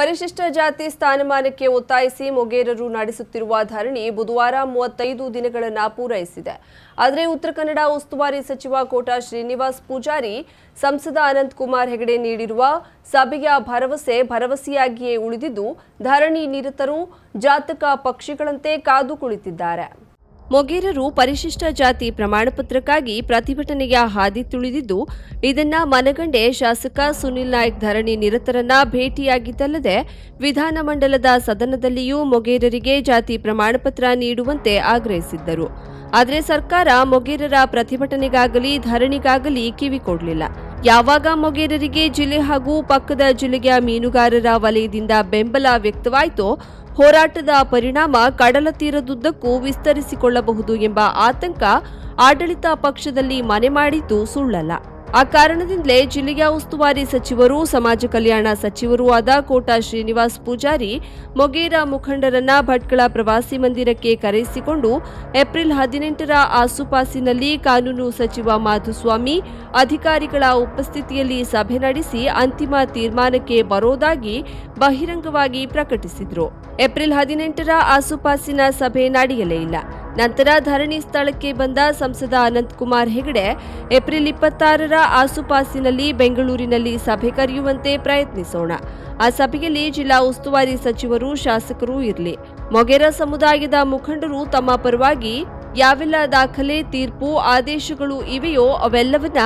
ಪರಿಶಿಷ್ಟ ಜಾತಿ ಸ್ಥಾನಮಾನಕ್ಕೆ ಒತ್ತಾಯಿಸಿ ಮೊಗೇರರು ನಡೆಸುತ್ತಿರುವ ಧರಣಿ ಬುಧವಾರ ಮೂವತ್ತೈದು ದಿನಗಳನ್ನು ಪೂರೈಸಿದೆ. ಆದರೆ ಉತ್ತರ ಕನ್ನಡ ಉಸ್ತುವಾರಿ ಸಚಿವ ಕೋಟಾ ಶ್ರೀನಿವಾಸ್ ಪೂಜಾರಿ, ಸಂಸದ ಅನಂತ್ ಕುಮಾರ್ ಹೆಗಡೆ ನೀಡಿರುವ ಸಭೆಯ ಭರವಸೆ ಭರವಸೆಯಾಗಿಯೇ ಉಳಿದಿದ್ದು, ಧರಣಿ ನಿರತರು ಜಾತಕ ಪಕ್ಷಿಗಳಂತೆ ಕಾದು ಕುಳಿತಿದ್ದಾರೆ. ಮೊಗೇರರು ಪರಿಶಿಷ್ಟ ಜಾತಿ ಪ್ರಮಾಣಪತ್ರಕ್ಕಾಗಿ ಪ್ರತಿಭಟನೆಯ ಹಾದಿ ತುಳಿದಿದ್ದು, ಇದನ್ನ ಮನಗಂಡೆ ಶಾಸಕ ಸುನಿಲ್ ನಾಯ್ಕ್ ಧರಣಿ ನಿರತರನ್ನ ಭೇಟಿಯಾಗಿದ್ದಲ್ಲದೆ, ವಿಧಾನಮಂಡಲದ ಸದನದಲ್ಲಿಯೂ ಮೊಗೇರರಿಗೆ ಜಾತಿ ಪ್ರಮಾಣಪತ್ರ ನೀಡುವಂತೆ ಆಗ್ರಹಿಸಿದ್ದರು. ಆದರೆ ಸರ್ಕಾರ ಮೊಗೇರರ ಪ್ರತಿಭಟನೆಗಾಗಲಿ, ಧರಣಿಗಾಗಲಿ ಕಿವಿ ಕೊಡಲಿಲ್ಲ. ಯಾವಾಗ ಮೊಗೇರರಿಗೆ ಜಿಲ್ಲೆ ಹಾಗೂ ಪಕ್ಕದ ಜಿಲ್ಲೆಯ ಮೀನುಗಾರರ ವಲಯದಿಂದ ಬೆಂಬಲ ವ್ಯಕ್ತವಾಯಿತೋ ಹೋರಾಟದ ಪರಿಣಾಮ ಕಡಲ ತೀರದುದ್ದಕ್ಕೂ ವಿಸ್ತರಿಸಿಕೊಳ್ಳಬಹುದು ಎಂಬ ಆತಂಕ ಆಡಳಿತ ಪಕ್ಷದಲ್ಲಿ ಮನೆ ಮಾಡಿದ್ದು ಸುಳ್ಳಲ್ಲ. ಆ ಕಾರಣದಿಂದಲೇ ಜಿಲ್ಲೆಯ ಉಸ್ತುವಾರಿ ಸಚಿವರು, ಸಮಾಜ ಕಲ್ಯಾಣ ಸಚಿವರೂ ಆದ ಕೋಟಾ ಶ್ರೀನಿವಾಸ್ ಪೂಜಾರಿ ಮೊಗೇರ ಮುಖಂಡರನ್ನ ಭಟ್ಕಳ ಪ್ರವಾಸಿ ಮಂದಿರಕ್ಕೆ ಕರೆಯಿಸಿಕೊಂಡು ಏಪ್ರಿಲ್ ಹದಿನೆಂಟರ ಆಸುಪಾಸಿನಲ್ಲಿ ಕಾನೂನು ಸಚಿವ ಮಾಧುಸ್ವಾಮಿ ಅಧಿಕಾರಿಗಳ ಉಪಸ್ಥಿತಿಯಲ್ಲಿ ಸಭೆ ನಡೆಸಿ ಅಂತಿಮ ತೀರ್ಮಾನಕ್ಕೆ ಬರೋದಾಗಿ ಬಹಿರಂಗವಾಗಿ ಪ್ರಕಟಿಸಿದರು. ಏಪ್ರಿಲ್ ಹದಿನೆಂಟರ ಆಸುಪಾಸಿನ ಸಭೆ ನಡೆಯಲೇ ಇಲ್ಲ. ನಂತರ ಧರಣಿ ಸ್ಥಳಕ್ಕೆ ಬಂದ ಸಂಸದ ಅನಂತ್ ಕುಮಾರ್ ಹೆಗಡೆ ಏಪ್ರಿಲ್ ಇಪ್ಪತ್ತಾರರ ಆಸುಪಾಸಿನಲ್ಲಿ ಬೆಂಗಳೂರಿನಲ್ಲಿ ಸಭೆ ಕರೆಯುವಂತೆ ಪ್ರಯತ್ನಿಸೋಣ. ಆ ಸಭೆಯಲ್ಲಿ ಜಿಲ್ಲಾ ಉಸ್ತುವಾರಿ ಸಚಿವರು, ಶಾಸಕರು ಇರಲಿ. ಮೊಗೆರ ಸಮುದಾಯದ ಮುಖಂಡರು ತಮ್ಮ ಪರವಾಗಿ ಯಾವೆಲ್ಲ ದಾಖಲೆ, ತೀರ್ಪು, ಆದೇಶಗಳು ಇವೆಯೋ ಅವೆಲ್ಲವನ್ನ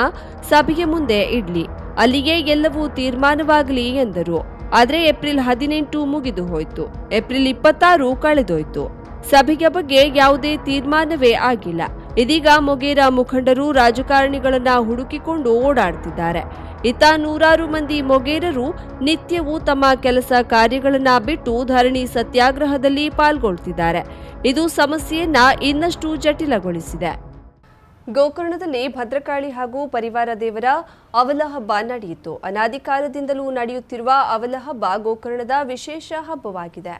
ಸಭೆಯ ಮುಂದೆ ಇಡ್ಲಿ. ಅಲ್ಲಿಗೆ ಎಲ್ಲವೂ ತೀರ್ಮಾನವಾಗಲಿ ಎಂದರು. ಆದರೆ ಏಪ್ರಿಲ್ ಹದಿನೆಂಟು ಮುಗಿದು ಹೋಯಿತು. ಏಪ್ರಿಲ್ ಇಪ್ಪತ್ತಾರು ಕಳೆದೋಯ್ತು. ಸಭೆಯ ಬಗ್ಗೆ ಯಾವುದೇ ತೀರ್ಮಾನವೇ ಆಗಿಲ್ಲ. ಇದೀಗ ಮೊಗೇರ ಮುಖಂಡರು ರಾಜಕಾರಣಿಗಳನ್ನ ಹುಡುಕಿಕೊಂಡು ಓಡಾಡ್ತಿದ್ದಾರೆ. ಇತ್ತ ನೂರಾರು ಮಂದಿ ಮೊಗೇರರು ನಿತ್ಯವೂ ತಮ್ಮ ಕೆಲಸ ಕಾರ್ಯಗಳನ್ನ ಬಿಟ್ಟು ಧರಣಿ ಸತ್ಯಾಗ್ರಹದಲ್ಲಿ ಪಾಲ್ಗೊಳ್ತಿದ್ದಾರೆ. ಇದು ಸಮಸ್ಯೆಯನ್ನ ಇನ್ನಷ್ಟು ಜಟಿಲಗೊಳಿಸಿದೆ. ಗೋಕರ್ಣದಲ್ಲಿ ಭದ್ರಕಾಳಿ ಹಾಗೂ ಪರಿವಾರ ದೇವರ ಅವಲ ಹಬ್ಬ ನಡೆಯಿತು. ಅನಾಧಿಕಾರದಿಂದಲೂ ನಡೆಯುತ್ತಿರುವ ಅವಲ ಹಬ್ಬ ಗೋಕರ್ಣದ ವಿಶೇಷ ಹಬ್ಬವಾಗಿದೆ.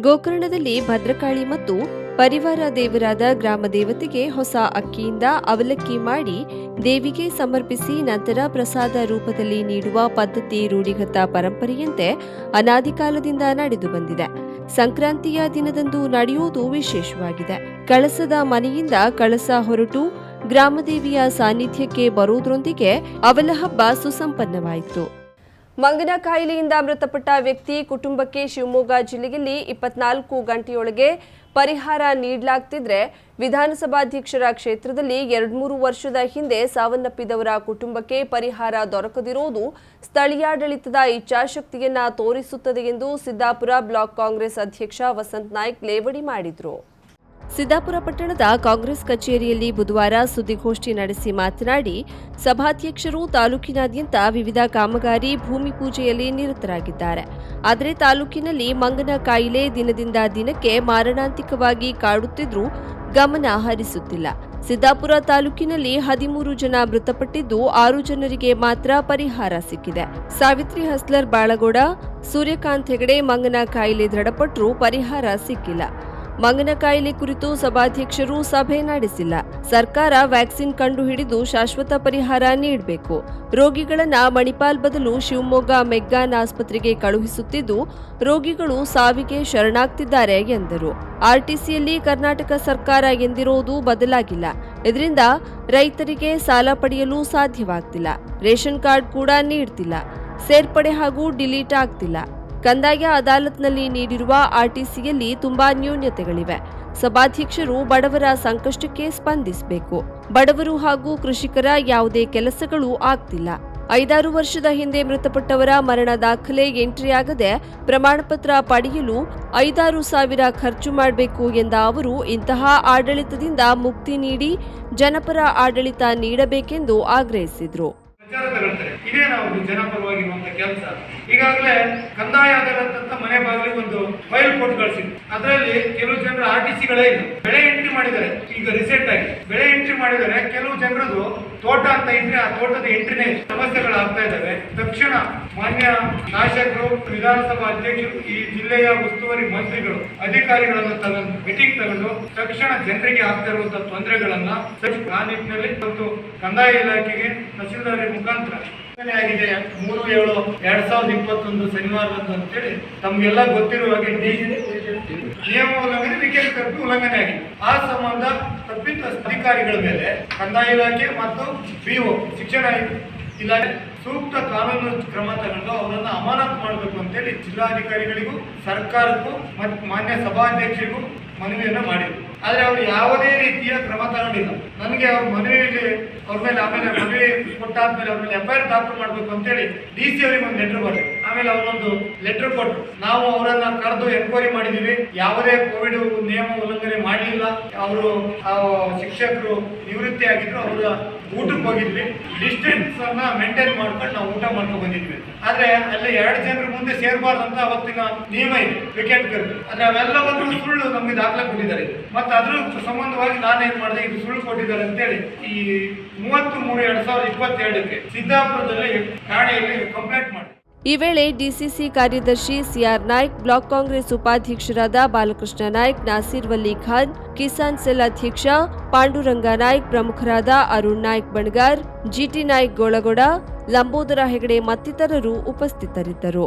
ಗೋಕರ್ಣದಲ್ಲಿ ಭದ್ರಕಾಳಿ ಮತ್ತು ಪರಿವಾರ ದೇವರಾದ ಗ್ರಾಮ ದೇವತೆಗೆ ಹೊಸ ಅಕ್ಕಿಯಿಂದ ಅವಲಕ್ಕಿ ಮಾಡಿ ದೇವಿಗೆ ಸಮರ್ಪಿಸಿ ನಂತರ ಪ್ರಸಾದ ರೂಪದಲ್ಲಿ ನೀಡುವ ಪದ್ಧತಿ ರೂಢಿಗತ ಪರಂಪರೆಯಂತೆ ಅನಾದಿಕಾಲದಿಂದ ನಡೆದು ಬಂದಿದೆ. ಸಂಕ್ರಾಂತಿಯ ದಿನದಂದು ನಡೆಯುವುದು ವಿಶೇಷವಾಗಿದೆ. ಕಳಸದ ಮನೆಯಿಂದ ಕಳಸ ಹೊರಟು ಗ್ರಾಮದೇವಿಯ ಸಾನ್ನಿಧ್ಯಕ್ಕೆ ಬರುವುದರೊಂದಿಗೆ ಅವಲ ಹಬ್ಬ ಸುಸಂಪನ್ನವಾಯಿತು ಮಂಗನ ಕಾಯಿಲೆಯಿಂದ ಮೃತಪಟ್ಟ ವ್ಯಕ್ತಿ ಕುಟುಂಬಕ್ಕೆ ಶಿವಮೊಗ್ಗ ಜಿಲ್ಲೆಯಲ್ಲಿ ಇಪ್ಪತ್ನಾಲ್ಕು ಗಂಟೆಯೊಳಗೆ ಪರಿಹಾರ ನೀಡಲಾಗ್ತಿದ್ರೆ ವಿಧಾನಸಭಾಧ್ಯಕ್ಷರ ಕ್ಷೇತ್ರದಲ್ಲಿ ಎರಡ್ಮೂರು ವರ್ಷದ ಹಿಂದೆ ಸಾವನ್ನಪ್ಪಿದವರ ಕುಟುಂಬಕ್ಕೆ ಪರಿಹಾರ ದೊರಕದಿರುವುದು ಸ್ಥಳೀಯಾಡಳಿತದ ಇಚ್ಛಾಶಕ್ತಿಯನ್ನ ತೋರಿಸುತ್ತದೆ ಎಂದು ಸಿದ್ದಾಪುರ ಬ್ಲಾಕ್ ಕಾಂಗ್ರೆಸ್ ಅಧ್ಯಕ್ಷ ವಸಂತ್ ನಾಯ್ಕ್ ಲೇವಡಿ ಮಾಡಿದರು. ಸಿದ್ದಾಪುರ ಪಟ್ಟಣದ ಕಾಂಗ್ರೆಸ್ ಕಚೇರಿಯಲ್ಲಿ ಬುಧವಾರ ಸುದ್ದಿಗೋಷ್ಠಿ ನಡೆಸಿ ಮಾತನಾಡಿ, ಸಭಾಧ್ಯಕ್ಷರು ತಾಲೂಕಿನಾದ್ಯಂತ ವಿವಿಧ ಕಾಮಗಾರಿ ಭೂಮಿ ಪೂಜೆಯಲ್ಲಿ ನಿರತರಾಗಿದ್ದಾರೆ. ಆದರೆ ತಾಲೂಕಿನಲ್ಲಿ ಮಂಗನ ಕಾಯಿಲೆ ದಿನದಿಂದ ದಿನಕ್ಕೆ ಮಾರಣಾಂತಿಕವಾಗಿ ಕಾಡುತ್ತಿದ್ರೂ ಗಮನ ಹರಿಸುತ್ತಿಲ್ಲ. ಸಿದ್ದಾಪುರ ತಾಲೂಕಿನಲ್ಲಿ ಹದಿಮೂರು ಜನ ಮೃತಪಟ್ಟಿದ್ದು ಆರು ಜನರಿಗೆ ಮಾತ್ರ ಪರಿಹಾರ ಸಿಕ್ಕಿದೆ. ಸಾವಿತ್ರಿ ಹಸ್ಲರ್ ಬಾಳಗೋಡ, ಸೂರ್ಯಕಾಂತ್ ಹೆಗಡೆ ಮಂಗನ ಕಾಯಿಲೆ ದೃಢಪಟ್ಟರೂ ಪರಿಹಾರ ಸಿಕ್ಕಿಲ್ಲ. ಮಂಗನ ಕಾಯಿಲೆ ಕುರಿತು ಸಭಾಧ್ಯಕ್ಷರು ಸಭೆ ನಡೆಸಿಲ್ಲ. ಸರ್ಕಾರ ವ್ಯಾಕ್ಸಿನ್ ಕಂಡುಹಿಡಿದು ಶಾಶ್ವತ ಪರಿಹಾರ ನೀಡಬೇಕು. ರೋಗಿಗಳನ್ನ ಮಣಿಪಾಲ್ ಬದಲು ಶಿವಮೊಗ್ಗ, ಮೆಗ್ಗಾನ್ ಆಸ್ಪತ್ರೆಗೆ ಕಳುಹಿಸುತ್ತಿದ್ದು, ರೋಗಿಗಳು ಸಾವಿಗೆ ಶರಣಾಗ್ತಿದ್ದಾರೆ ಎಂದರು. ಆರ್ಟಿಸಿಯಲ್ಲಿ ಕರ್ನಾಟಕ ಸರ್ಕಾರ ಎಂದಿರುವುದು ಬದಲಾಗಿಲ್ಲ. ಇದರಿಂದ ರೈತರಿಗೆ ಸಾಲ ಪಡೆಯಲು ಸಾಧ್ಯವಾಗ್ತಿಲ್ಲ. ರೇಷನ್ ಕಾರ್ಡ್ ಕೂಡ ನೀಡ್ತಿಲ್ಲ. ಸೇರ್ಪಡೆ ಹಾಗೂ ಡಿಲೀಟ್ ಆಗ್ತಿಲ್ಲ. ಕಂದಾಯ ಅದಾಲತ್ನಲ್ಲಿ ನೀಡಿರುವ ಆರ್ಟಿಸಿಯಲ್ಲಿ ತುಂಬಾ ನ್ಯೂನ್ಯತೆಗಳಿವೆ ಸಭಾಧ್ಯಕ್ಷರು ಬಡವರ ಸಂಕಷ್ಟಕ್ಕೆ ಸ್ಪಂದಿಸಬೇಕು. ಬಡವರು ಹಾಗೂ ಕೃಷಿಕರ ಯಾವುದೇ ಕೆಲಸಗಳು ಆಗ್ತಿಲ್ಲ. ಐದಾರು ವರ್ಷದ ಹಿಂದೆ ಮೃತಪಟ್ಟವರ ಮರಣ ದಾಖಲೆ ಎಂಟ್ರಿಯಾಗದೆ ಪ್ರಮಾಣಪತ್ರ ಪಡೆಯಲು ಐದಾರು ಸಾವಿರ ಖರ್ಚು ಮಾಡಬೇಕು ಎಂದ ಅವರು, ಇಂತಹ ಆಡಳಿತದಿಂದ ಮುಕ್ತಿ ನೀಡಿ ಜನಪರ ಆಡಳಿತ ನೀಡಬೇಕೆಂದು ಆಗ್ರಹಿಸಿದರು. ವಿಚಾರ ತಗೊಳ್ತಾರೆ. ಇದೇ ನಾವು ಜನಪರವಾಗಿರುವಂತ ಕೆಲಸ. ಈಗಾಗಲೇ ಕಂದಾಯ ಅಂತ ಮನೆ ಬಾಗಿಲಿಗೆ ಒಂದು ಫೈಲ್ ಕೊಟ್ಟು ಕಳಿಸಿದ್ವಿ ಅದರಲ್ಲಿ ಕೆಲವು ಜನರು ಆರ್ ಟಿ ಸಿಗಳೇ ಇಲ್ಲ. ಬೆಳೆ ಮಾಡಿದ್ದಾರೆ. ಈಗ ರೀಸೆಂಟ್ ಆಗಿ ಬೆಳೆ ಎಂಟ್ರಿ ಮಾಡಿದರೆ ಕೆಲವು ಜನರದು ತೋಟ ಅಂತ ಇದ್ರೆ ಆ ತೋಟದ ಎಂಟ್ರಿನೇ ಸಮಸ್ಯೆಗಳು ಆಗ್ತಾ ಇದ್ದಾವೆ. ತಕ್ಷಣ ಮಾನ್ಯ ಶಾಸಕರು, ವಿಧಾನಸಭಾ ಅಧ್ಯಕ್ಷರು, ಈ ಜಿಲ್ಲೆಯ ಉಸ್ತುವಾರಿ ಮಂತ್ರಿಗಳು, ಅಧಿಕಾರಿಗಳನ್ನು ತಗೊಂಡು ಮೀಟಿಂಗ್ ತಗೊಂಡು ತಕ್ಷಣ ಜನರಿಗೆ ಆಗ್ತಾ ಇರುವಂತಹ ತೊಂದರೆಗಳನ್ನ ಆ ನಿಟ್ಟಿನಲ್ಲಿ ಮತ್ತು ಕಂದಾಯ ಇಲಾಖೆಗೆ ತಹಸೀಲ್ದಾರ ಮುಖಾಂತರ ಆಗಿದೆ. ಮೂರು, ಏಳು, ಎರಡ್ ಸಾವಿರದ ಇಪ್ಪತ್ತೊಂದು ಶನಿವಾರದಂದು ಅಂತೇಳಿ. ತಮ್ಗೆಲ್ಲ ಗೊತ್ತಿರುವ ಹಾಗೆ ನಿಯಮ ಉಲ್ಲಂಘನೆ ವಿಕೆಟ್ ಕರ್ಫ್ಯೂ ಉಲ್ಲಂಘನೆ ಆಗಿದೆ. ಆ ಸಂಬಂಧ ತಪ್ಪಿತ ಅಧಿಕಾರಿಗಳ ಮೇಲೆ ಕಂದಾಯ ಇಲಾಖೆ ಮತ್ತು ಪಿಒ, ಶಿಕ್ಷಣ ಇಲಾಖೆ ಸೂಕ್ತ ಕಾನೂನು ಕ್ರಮ ತಗೊಂಡು ಅವರನ್ನು ಅಮಾನತು ಮಾಡಬೇಕು ಅಂತೇಳಿ ಜಿಲ್ಲಾಧಿಕಾರಿಗಳಿಗೂ, ಸರ್ಕಾರಕ್ಕೂ ಮತ್ತು ಮಾನ್ಯ ಸಭಾಧ್ಯಕ್ಷರಿಗೂ ಮನವಿಯನ್ನು ಮಾಡಿದ್ರು. ಆದ್ರೆ ಅವರು ಯಾವುದೇ ರೀತಿಯ ಕ್ರಮ ತಗೊಂಡಿಲ್ಲ. ನನಗೆ ಅವ್ರ ಮನವಿಯಲ್ಲಿ ಅವ್ರ ಮೇಲೆ ಆಮೇಲೆ ಮನವಿ ಕೊಟ್ಟಾದ್ಮೇಲೆ ಅವ್ರ ಮೇಲೆ ಎಫ್ ಐ ಆರ್ ದಾಖಲು ಮಾಡಬೇಕು ಅಂತೇಳಿ ಡಿ ಸಿ ಅವರಿಗೆ ಒಂದು ಲೆಟರ್ ಬರ್ತಾರೆ ಆಮೇಲೆ ಅವರೊಂದು ಲೆಟರ್ ಕೊಟ್ಟರು ನಾವು ಅವರನ್ನ ಕರೆದು ಎನ್ಕ್ವೈರಿ ಮಾಡಿದೀವಿ. ಯಾವುದೇ ಕೋವಿಡ್ ನಿಯಮ ಉಲ್ಲಂಘನೆ ಮಾಡಲಿಲ್ಲ. ಅವರು ಶಿಕ್ಷಕರು ನಿವೃತ್ತಿ ಆಗಿದ್ರು ಅವರ ಊಟಕ್ಕೆ ಹೋಗಿದ್ವಿ. ಡಿಸ್ಟೆನ್ಸ್ ಅನ್ನ ಮೇಂಟೈನ್ ಮಾಡ್ಕೊಂಡು ನಾವು ಊಟ ಮಾಡ್ಕೊಂಡು ಬಂದಿದ್ವಿ. ಆದ್ರೆ ಅಲ್ಲಿ ಎರಡು ಜನರ ಮುಂದೆ ಸೇರ್ಬಾರ್ದು ಅಂತ ಅವತ್ತಿನ ನಿಯಮ ಇದೆ ವಿಕೆಟ್ ಗರ್ ಆದ್ರೆ ಅವೆಲ್ಲವನ್ನು ಸುಳ್ಳು ನಮಗೆ ದಾಖಲೆ ಕೊಟ್ಟಿದ್ದಾರೆ. ಮತ್ತೆ ಅದ್ರ ಸಂಬಂಧವಾಗಿ ನಾನು ಏನ್ ಮಾಡಿದೆ ಇದು ಸುಳ್ಳು ಕೊಟ್ಟಿದ್ದಾರೆ ಅಂತೇಳಿ, ಈ ಮೂವತ್ತು ಮೂರು ಎರಡ್ ಸಾವಿರದ ಇಪ್ಪತ್ತೆರಡಕ್ಕೆ ಸಿದ್ದಾಪುರದಲ್ಲಿ ಠಾಣೆಯಲ್ಲಿ ಕಂಪ್ಲೇಂಟ್ ಮಾಡಿ ಈ ವೇಳೆ ಡಿಸಿಸಿ ಕಾರ್ಯದರ್ಶಿ ಸಿಆರ್ ನಾಯ್ಕ್, ಬ್ಲಾಕ್ ಕಾಂಗ್ರೆಸ್ ಉಪಾಧ್ಯಕ್ಷರಾದ ಬಾಲಕೃಷ್ಣ ನಾಯ್ಕ್, ನಾಸೀರ್ ವಲ್ಲಿ ಖಾನ್, ಕಿಸಾನ್ ಸೆಲ್ ಅಧ್ಯಕ್ಷ ಪಾಂಡುರಂಗ ನಾಯ್ಕ್, ಪ್ರಮುಖರಾದ ಅರುಣ್ ನಾಯ್ಕ್ ಬಣಗಾರ್, ಜಿಟಿ ನಾಯ್ಕ್ ಗೋಳಗೋಡ, ಲಂಬೋದರ ಹೆಗಡೆ ಮತ್ತಿತರರು ಉಪಸ್ಥಿತರಿದ್ದರು.